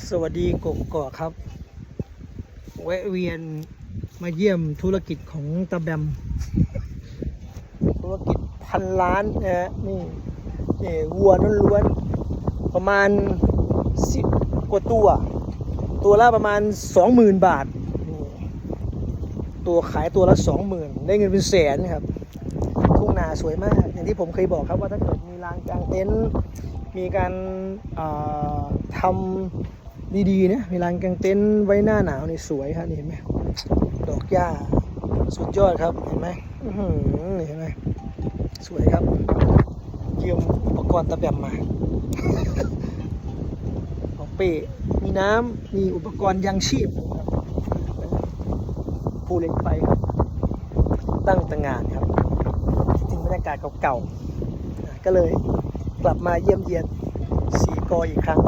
สวัสดีกกกอครับแวะเวียนมาเยี่ยมธุรกิจของตาแบม ธุรกิจพันล้านนะฮะนี่นี่วัวล้วนๆประมาณสิบกว่าตัว ตัวละประมาณสองหมื่นบาท ตัวขายตัวละสองหมื่นได้เงินเป็นแสนครับทุ่งนาสวยมาก อย่างที่ผมเคยบอกครับว่าถ้าเกิดมีลานกลางเต็นท์มีการาทำ ดีๆนะมีลานกางเต็นท์ไว้หน้าหนาวนี่สวยครับนี่เห็นไหมดอกหญ้าสุดยอดครับเห็นไหมนี่เห็นไหมสวยครับยืมอุปกรณ์ตะแบมมาของเป้มีน้ำมีอุปกรณ์ยังชีพนะครับภูเล็กไฟครับตั้งตางานครับคิดถึงบรรยากาศเก่าๆก็เลยกลับมาเยี่ยมเยียนสีกออีกครั้ง